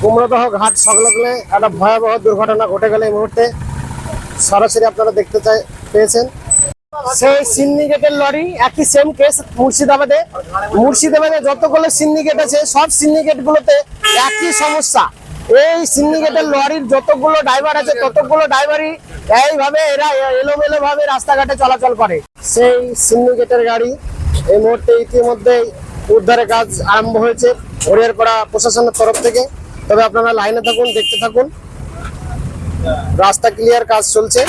কুমড়োদহ ঘাট সংলগ্নে একটা ভয়াবহ দুর্ঘটনা ঘটে গেল এই মুহূর্তে। সরাসরি আপনারা দেখতে চাই, পেয়েছেন। সেই সিন্ডিকেটের লরি, একই সেম কেস মুর্শিদাবাদে। মুর্শিদাবাদে যতগুলো সিন্ডিকেট আছে, সব সিন্ডিকেট গুলোতে একই সমস্যা। এই সিন্ডিকেটের লরির যতগুলো ড্রাইভার আছে, ততগুলো ড্রাইভারই এইভাবে এরা এলোমেলো ভাবে রাস্তাঘাটে চলাচল করে। সেই সিন্ডিকেটের গাড়ি এই মুহূর্তে ইতিমধ্যে উদ্ধারের কাজ আরম্ভ হয়েছে হরিয়ারপাড়া প্রশাসনের তরফ থেকে। তবে আপনারা লাইনে থাকুন, দেখতে থাকুন। রাস্তা ক্লিয়ার কাজ চলছে।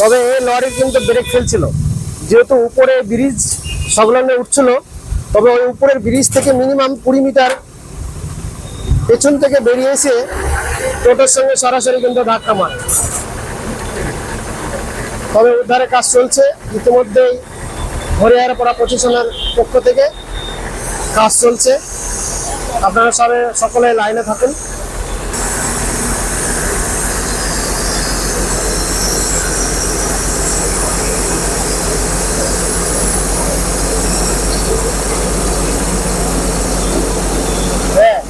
তবে এই লরি কিন্তু ব্রেক ফেলছিল। যেহেতু উপরে ব্রিজ সংলগ্নে উঠছিল, তবে ওই উপরের ব্রিজ থেকে মিনিমাম কুড়ি মিটার পেছন থেকে বেরিয়ে এসে টোটোর সঙ্গে সরাসরি কিন্তু ধাক্কা মারে। তবে উদ্ধারের কাজ চলছে। ইতিমধ্যেই হরিয়ারপাড়া প্রশাসনের পক্ষ থেকে কাজ চলছে। আপনারা সবাই সকলে লাইনে থাকুন হ্যাঁ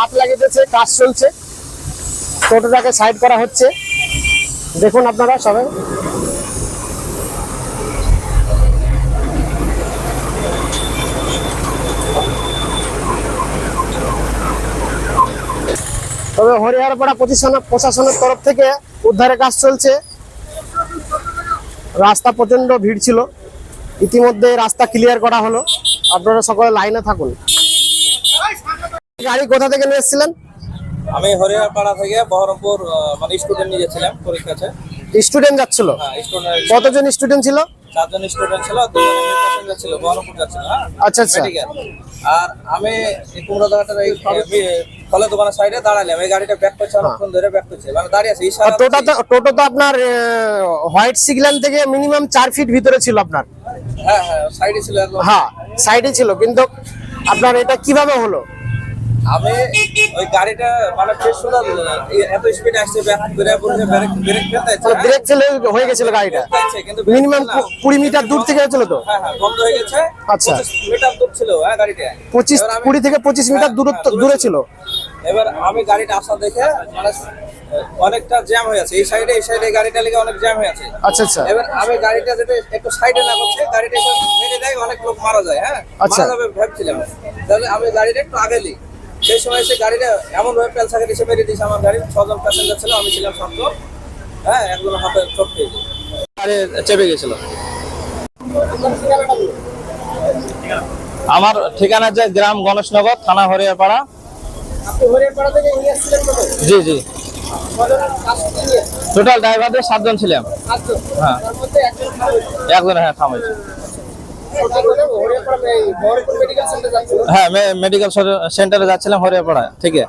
হাত লাগিয়েছে, কাজ চলছে। টোটোটাকে সাইড করা হচ্ছে। দেখুন আপনারা সবাই। তবে হরিহরপাড়া প্রশাসন প্রশাসনের তরফ থেকে উদ্ধারের কাজ চলছে। রাস্তা প্রচণ্ড ভিড় ছিল। ইতিমধ্যে রাস্তা ক্লিয়ার করা হলো। আপনারা সকলে লাইনে থাকুন। গাড়ি কোথা থেকে নিয়ে এসেছিলেন? আমি হরিয়ারপাড়া থেকে বহরমপুর মানে স্টুডেন্ট নিয়ে গেছিলাম পরীক্ষাতে স্টুডেন্ট যাচ্ছিল? হ্যাঁ কতজন স্টুডেন্ট ছিল? চারজন স্টুডেন্ট ছিল দুজন প্যাসেঞ্জার ছিল বহরমপুর যাচ্ছিল হ্যাঁ? আচ্ছা আচ্ছা। আর আমি কুমড়োদাঘাটের এই ফলের দোকানের সাইডে দাঁড়ালাম এই গাড়িটা ব্যাক করছে অনেকক্ষণ ধরে ব্যাক করছে মানে দাঁড়িয়ে আছে আর ইশারা টোটো তো টোটো তো আপনার হোয়াইট সিগন্যাল থেকে মিনিমাম চার ফিট ভিতরে ছিল আপনার। হ্যাঁ হ্যাঁ সাইডে ছিল হ্যাঁ সাইডে ছিল কিন্তু আপনার এটা কীভাবে হলো? আমি ওই গাড়িটা মানে ফেস সুন্দর এত স্পিডে আসছে ব্যাক করে বলছে ব্রেক ব্রেক ফেলতে মানে ব্রেক ফেলে হয়ে গেছিল গাড়িটা? কিন্তু মিনিমাম ফেলে না। কুড়ি মিটার দূর থেকে হয়েছিল তো? হ্যাঁ হ্যাঁ বন্ধ হয়ে গেছে। আচ্ছা। মিটার দূর ছিল হ্যাঁ গাড়িটা। পঁচিশ এবার আমি- কুড়ি থেকে পঁচিশ মিটার দূরত্ব হ্যাঁ, দূরে ছিল। এবার আমি গাড়িটা আসা দেখে মানে অনেকটা জ্যাম হয়ে আছে। এই সাইডে এই সাইডে গাড়িটা লেগে অনেক জ্যাম হয়ে আছে। আচ্ছা আচ্ছা। এবার আমি গাড়িটা যদি একটু সাইডে না করছে গাড়িটা একটু মেরে দেয় অনেক লোক মারা যায় হ্যাঁ? আচ্ছা। মারা যাবে ভাবছিলাম। তাহলে আমি গাড়িটা একটু আগে নিই। সেই সময় সে গাড়িটা এমন ভাবে পেলসাকে এসে মেরে দিয়েছে। আমার গাড়ি ছজন প্যাসেঞ্জার ছিল আমি ছিলাম সাতজন হ্যাঁ একজন হাতে পেয়েছে গাড়ি চেপে গেছিল। আমার ঠিকানা যে গ্রাম গণেশনগর থানা হরিয়ারপাড়া। জি জি। টোটাল ড্রাইভারদের সাতজন ছিলাম। হ্যাঁ। একজন একজন হ্যাঁ থামাইছে হ্যাঁ মেডিকেল সেন্টারে যাচ্ছিলাম হরিয়াপাড়া থেকে